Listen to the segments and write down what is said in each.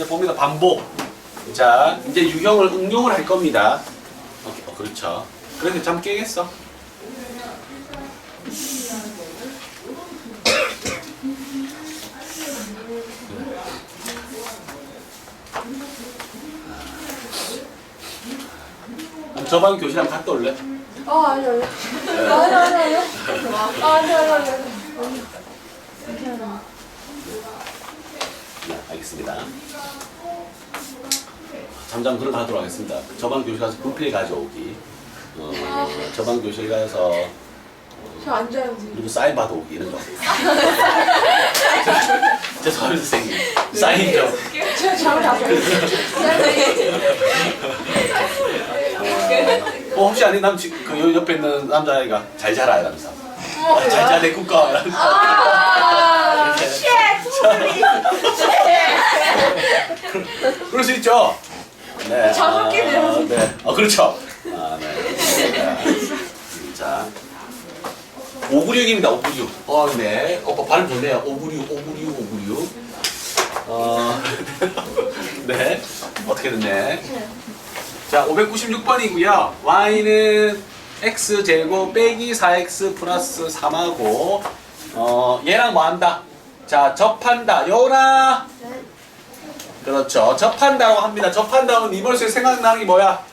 이제 봅니다. 반복. 자, 이제 유형을 응용을 할 겁니다. 어, 그렇죠. 그래서 잠 깨겠어. 저방 교실 한번 갔다 올래? 어, 아니요 아니요 네. 아니요 아니요 아니요 아, 아니요 아니요 네, 알겠습니다. 잠잠 들어가도록 하겠습니다. 저방 교실 가서 부필 가져오기. 어, 저방 교실 가서 저 앉아야지 그리고 사인 받아오기 이런 거. 죄송합니다 선생님. 사인 좀. 제가 잠을 다 잤어요 어, 혹시 아니 남 지- 그 여- 옆에 있는 남자애가 잘 자라 이러면서. 아, 잘 자라 내 국가 이러면서. 아 그럴 수 있죠. 네. 자석기 아. 네. 어 그렇죠. 아 네. 네. 자. 596입니다. 596. 어, 네. 오빠 발음 좋네요. 596, 596, 596. 어, 네. 어떻게 됐네. 자, 596번이고요. y는 x 제곱 빼기 4x 플러스 3하고 어, 얘랑 뭐 한다? 자, 접한다. 여운아. 그렇죠. 접한다고 합니다. 접한다면 이 머릿속에 생각나는 게 뭐야?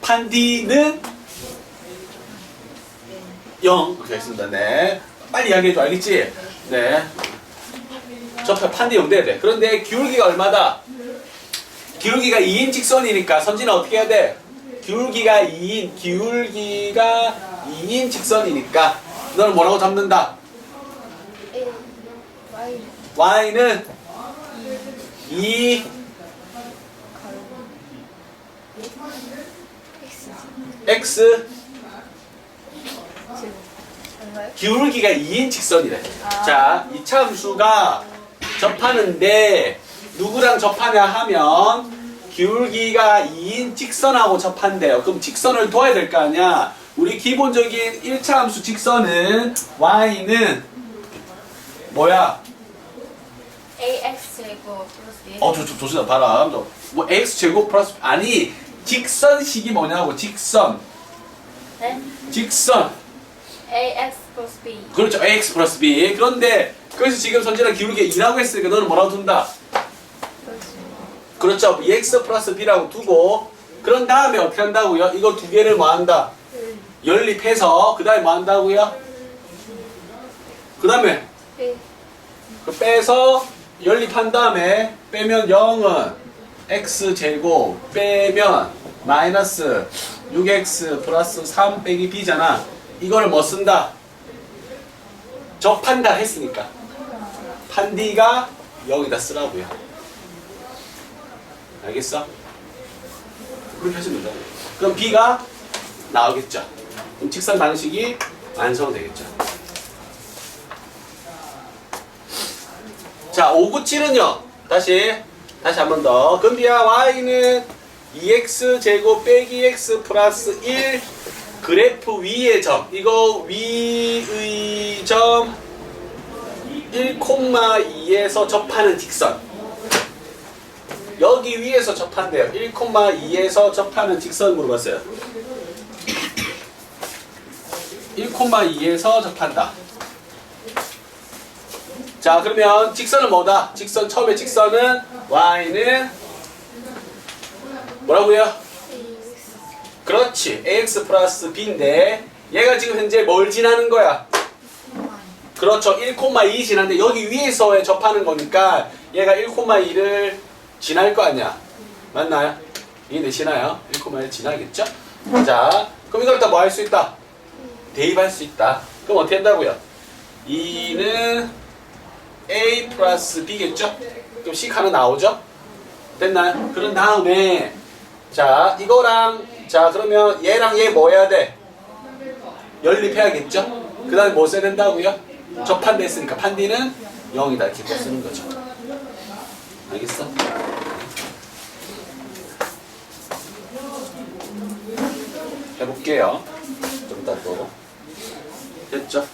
판디는 0. 이렇게 했습니다. 네. 빨리 이야기해줘. 알겠지? 네. 접해 판디 0 돼야 돼. 그런데 기울기가 얼마다? 기울기가 2인 직선이니까 선진은 어떻게 해야 돼? 기울기가 2인, 기울기가 2인 직선이니까 너는 뭐라고 잡는다? y는 2 x 기울기가 2인 직선이래. 자, 이 참수가 접하는데 누구랑 접하냐 하면 기울기가 2인 직선하고 접한대요. 그럼 직선을 둬야 될 거 아니야. 우리 기본적인 1차 함수 직선은 y는 뭐야? Ax 제곱 플러스 b 어, 좋, 좋, 좋습니다. 바람. 저, 뭐, x 제곱 플러스, 아니, 직선식이 뭐냐고, 직선. 네? 직선. ax 플러스 b 그렇죠. ax 플러스 b. 그런데, 그래서 지금 선진아 기울기 2라고 했으니까 너는 뭐라고 둔다? 그렇죠. x 플러스 b라고 두고, 그런 다음에 어떻게 한다고요? 이거 두 개를 뭐 한다? 연립해서, 그 다음에 뭐 한다고요? 그 다음에, b 그 빼서 연립한 다음에 빼면 0은 x 제곱 빼면 마이너스 6x 플러스 3 빼기 b잖아. 이거를 뭐 쓴다? 접한다 했으니까. 판디가 여기다 쓰라고요. 알겠어? 그렇게 하시면 된다. 그럼 b가 나오겠죠. 그럼 직선 방식이 완성되겠죠. 자, 597은요. 다시 다시 한 번 더. 근비야 y는 2x 제곱 빼기 x 플러스 1 그래프 위의 점. 이거 위의 점 1,2에서 접하는 직선. 여기 위에서 접한대요. 1,2에서 접하는 직선 물어봤어요. 1,2에서 접한다. 자 그러면 직선은 뭐다? 직선 처음에 직선은 y는 뭐라고요? 그렇지 ax 플러스 b인데 얘가 지금 현재 뭘 지나는 거야? 그렇죠 1,2 지나는데 여기 위에서 접하는 거니까 얘가 1,2를 지날 거 아니야 맞나요? 이해 되시나요? 1,1 지나겠죠? 자 그럼 이걸 다 뭐 할 수 있다? 대입할 수 있다 그럼 어떻게 한다고요? 2는 A 플러스 B겠죠? 그럼 C 하나 나오죠? 됐나요? 그런 다음에 자 이거랑 자 그러면 얘랑 얘 뭐 해야 돼? 연립해야겠죠? 그 다음에 뭐 써야 된다고요? 접한됐으니까 판디는 0이다 이렇게 또 쓰는 거죠 알겠어? 해볼게요 좀 이따 또 됐죠?